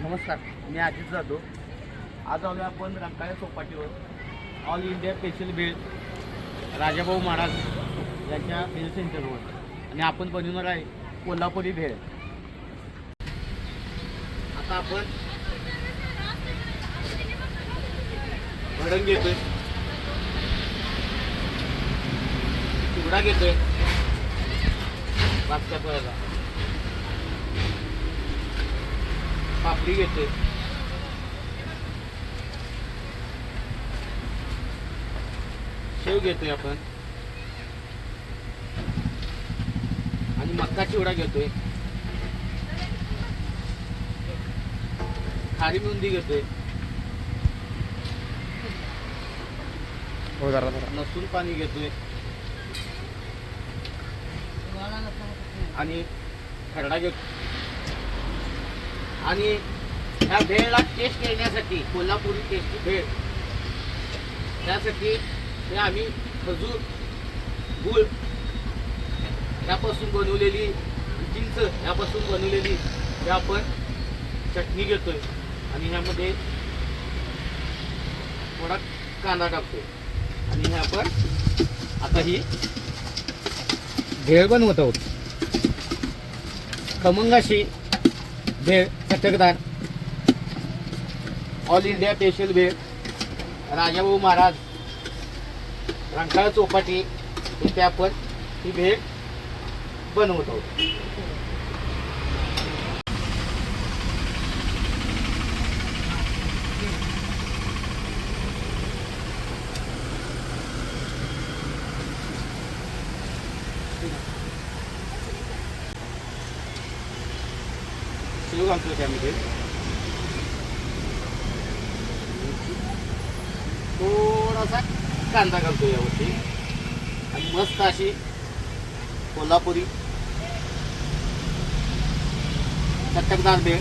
नमस्कार मी अजित जाधव. आज आलो आपण रंकाळ्या चौपाटीवर. All India special bhel Rajabhau Maharaj यांच्या भेळ सेंटरवर आणि आपण बनवणार आहे कोल्हापुरी भेळ. आता आपण भडंग घेतोय. चिवडा घेतोय. वाचत्या पोळ्याचा पापडी घेतोय. शेव घेतोय आपण. आणि मक्का चिवडा घेतोय. खारी बुंदी घेतोय. हो लसूण पाणी घेतोय. आणि खरडा घेतो आणि ह्या भेळला टेस्ट येण्यासाठी कोल्हापुरी टेस्टी भेळ. त्यासाठी हे आम्ही खजूर गुळ यापासून बनवलेली चिंच यापासून बनवलेली हे आपण चटणी घेतोय. आणि ह्यामध्ये थोडा कांदा टाकतोय. आणि हे आपण आता ही भेळ बनवत आहोत. खमंगाशी भेळ चटकदार all India special bhel Rajabhau Maharaj Rankala Chowpatty इथे आपण ही भेळ बनवत. आहोत शेव घालतो त्यामध्ये थोडासा कांदा घालतो यावरती. आणि मस्त अशी कोल्हापुरी चटकदार भेळ.